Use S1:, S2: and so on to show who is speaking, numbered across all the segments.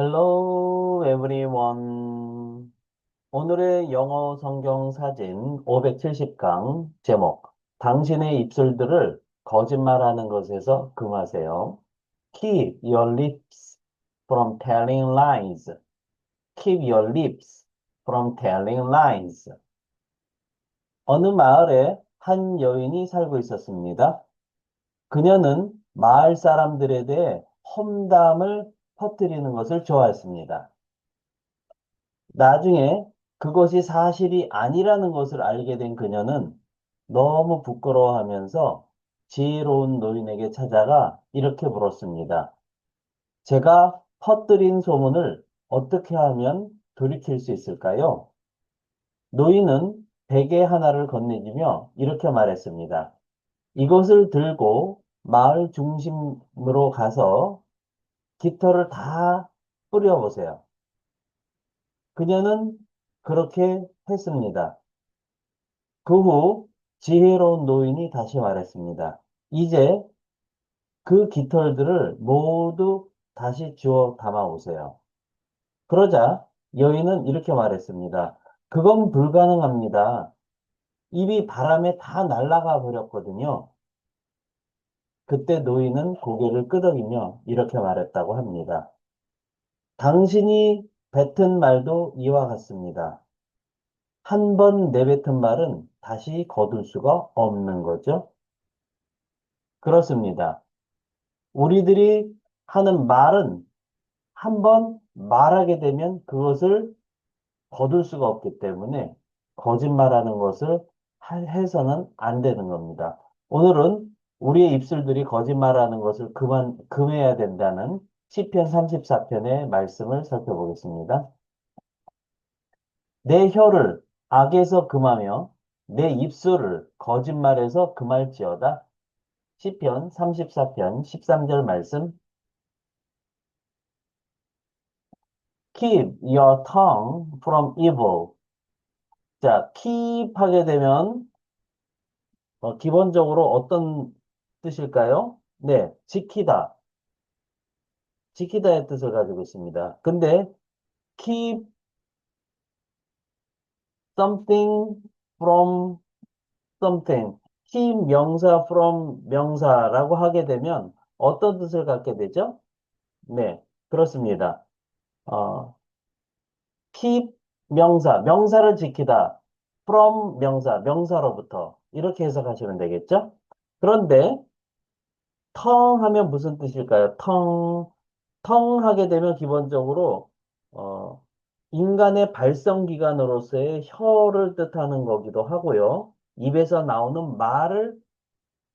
S1: Hello everyone. 오늘의 영어 성경 사진 570강 제목 당신의 입술들을 거짓말하는 것에서 금하세요. Keep your lips from telling lies. Keep your lips from telling lies. 어느 마을에 한 여인이 살고 있었습니다. 그녀는 마을 사람들에 대해 험담을 퍼뜨리는 것을 좋아했습니다. 나중에 그것이 사실이 아니라는 것을 알게 된 그녀는 너무 부끄러워하면서 지혜로운 노인에게 찾아가 이렇게 물었습니다. 제가 퍼뜨린 소문을 어떻게 하면 돌이킬 수 있을까요? 노인은 베개 하나를 건네주며 이렇게 말했습니다. 이것을 들고 마을 중심으로 가서 깃털을 다 뿌려보세요. 그녀는 그렇게 했습니다. 그 후 지혜로운 노인이 다시 말했습니다. 이제 그 깃털들을 모두 다시 주워 담아 오세요. 그러자 여인은 이렇게 말했습니다. 그건 불가능합니다. 입이 바람에 다 날아가 버렸거든요. 그때 노인은 고개를 끄덕이며 이렇게 말했다고 합니다. 당신이 뱉은 말도 이와 같습니다. 한 번 내뱉은 말은 다시 거둘 수가 없는 거죠. 그렇습니다. 우리들이 하는 말은 한 번 말하게 되면 그것을 거둘 수가 없기 때문에 거짓말하는 것을 해서는 안 되는 겁니다. 오늘은 우리의 입술들이 거짓말하는 것을 그만 금해야 된다는 시편 34편의 말씀을 살펴보겠습니다. 내 혀를 악에서 금하며 내 입술을 거짓말에서 금할지어다. 시편 34편 13절 말씀 Keep your tongue from evil. 자, keep 하게 되면 어, 기본적으로 어떤 뜻일까요? 네, 지키다. 지키다의 뜻을 가지고 있습니다. 근데 keep something from something. keep 명사 from 명사라고 하게 되면 어떤 뜻을 갖게 되죠? 네, 그렇습니다. 어, keep 명사, 명사를 지키다. from 명사, 명사로부터 이렇게 해석하시면 되겠죠? 그런데 텅 하면 무슨 뜻일까요? 텅, 텅 하게 되면 기본적으로 어, 인간의 발성기관으로서의 혀를 뜻하는 거기도 하고요. 입에서 나오는 말을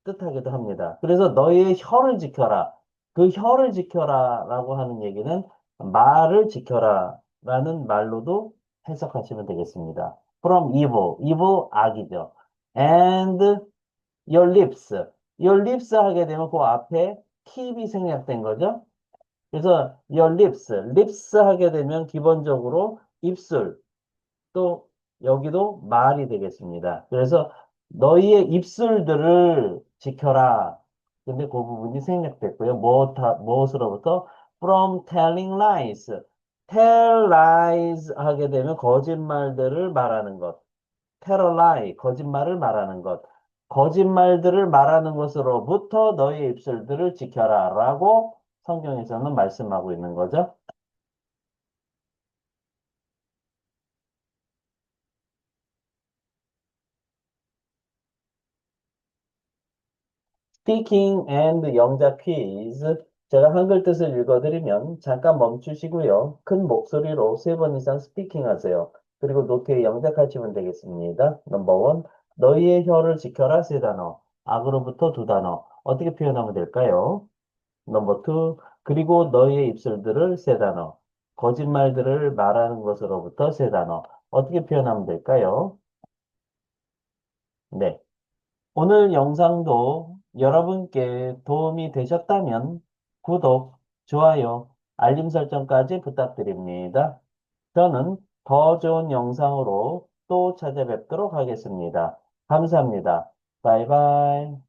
S1: 뜻하기도 합니다. 그래서 너의 혀를 지켜라. 그 혀를 지켜라 라고 하는 얘기는 말을 지켜라 라는 말로도 해석하시면 되겠습니다. From evil, evil 악이죠. And your lips, your lips 하게 되면 그 앞에 keep이 생략된 거죠. 그래서 your lips, lips 하게 되면 기본적으로 입술, 또 여기도 말이 되겠습니다. 그래서 너희의 입술들을 지켜라. 근데 그 부분이 생략됐고요. 무엇, 무엇으로부터? From telling lies. tell lies 하게 되면 거짓말들을 말하는 것. tell a lie, 거짓말을 말하는 것. 거짓말들을 말하는 것으로부터 너희 입술들을 지켜라 라고 성경에서는 말씀하고 있는 거죠. Speaking and 영작 퀴즈. 제가 한글 뜻을 읽어드리면 잠깐 멈추시고요. 큰 목소리로 세 번 이상 스피킹 하세요. 그리고 노트에 영작하시면 되겠습니다. 넘버 원, 너희의 혀를 지켜라 세 단어. 악으로부터 두 단어. 어떻게 표현하면 될까요? 넘버 투, 그리고 너희의 입술들을 세 단어. 거짓말들을 말하는 것으로부터 세 단어. 어떻게 표현하면 될까요? 네. 오늘 영상도 여러분께 도움이 되셨다면 구독, 좋아요, 알림 설정까지 부탁드립니다. 저는 더 좋은 영상으로 또 찾아뵙도록 하겠습니다. 감사합니다. 바이바이.